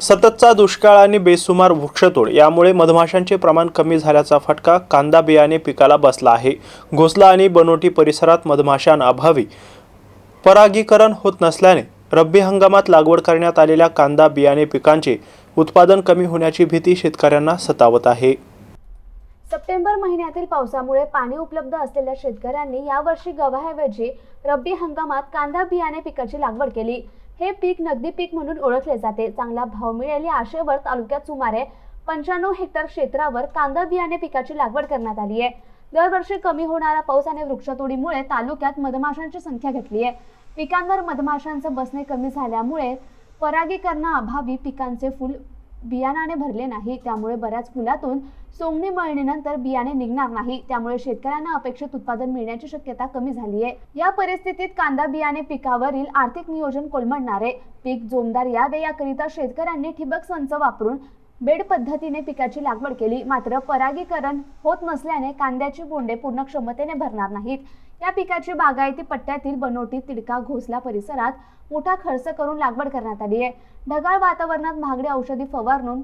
सततचा दुष्काळ आणि बेसुमार वृक्षतोड यामुळे मधमाशांचे प्रमाण कमी झाल्याचा फटका कांदा बियाणे पिकाला बसला आहे. घोसला आणि बनोटी परिसरात मधमाशांअभावी परागीकरण होत नसल्याने रब्बी हंगामात लागवड करण्यात आलेल्या कांदा बियाणे पिकांचे उत्पादन कमी होण्याची भीती शेतकऱ्यांना सतावत आहे. सप्टेंबर महिन्यातील पावसामुळे पाणी उपलब्ध असलेल्या शेतकऱ्यांनी यावर्षी गव्हाऐवजी रब्बी हंगामात कांदा बियाणे पिकाची लागवड केली. हे पीक नगदी पीक म्हणून ओळखले जाते. चांगला भाव मिळेल या आशेवर तालुक्यात सुमारे पंच्याण्णव हेक्टर क्षेत्रावर कांदा बियाणे पिकाची लागवड करण्यात आली आहे. दरवर्षी कमी होणारा पाऊस आणि वृक्षतोडीमुळे तालुक्यात मधमाशांची संख्या घटली आहे. पिकांवर मधमाशांचं बसणे कमी झाल्यामुळे परागीकरणाअभावी पिकांचे फुल बियाणाने भरले नाही त्यामुळे बऱ्याच फुलातून सोंगणी मळणीनंतर बियाणे निघणार नाही. त्यामुळे शेतकऱ्यांना अपेक्षित उत्पादन मिळण्याची शक्यता कमी झाली आहे या परिस्थितीत कांदा बियाणे पिकावरील आर्थिक नियोजन कोलमडणारे. पीक जोमदार यावे याकरिता शेतकऱ्यांनी ठिबक संच वापरून बेड पद्धतीने पिकाची लागवड केली. मात्र परागीकरण होत नसल्याने कांद्याची बोंडे पूर्ण क्षमतेने भरणार नाहीत. या पिकाची बागायती पट्ट्यातील बनोटी तिडका घोसला परिसरात मोठा खर्च करून लागवड करण्यात आली आहे. ढगाळ वातावरणात महागडी औषधी फवारणून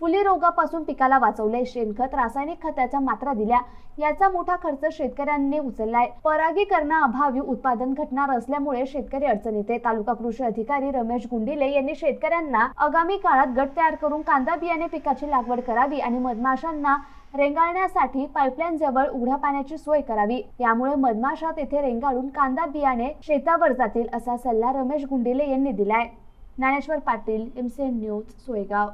फुली रोगापासून पिकाला वाचवले शेणखत रासायनिक खताच्या मात्रा दिल्या. याचा मोठा खर्च शेतकऱ्यांनी उचललाय. परागीकरणाअभावी उत्पादन घटणार असल्यामुळे शेतकरी अडचणीत आहे. तालुका कृषी अधिकारी रमेश गुंडिले यांनी शेतकऱ्यांना आगामी काळात गट तयार करून कांदा बियाणे पिकाची लागवड करावी आणि मधमाशांना रेंगाळण्यासाठी पाईपलाईन जवळ उघड्या पाण्याची सोय करावी. यामुळे मधमाशा तेथे रेंगाळून कांदा बियाणे शेतावर जातील असा सल्ला रमेश गुंडिले यांनी दिलाय. Dnyaneshwar Patil MCN news Soygaon.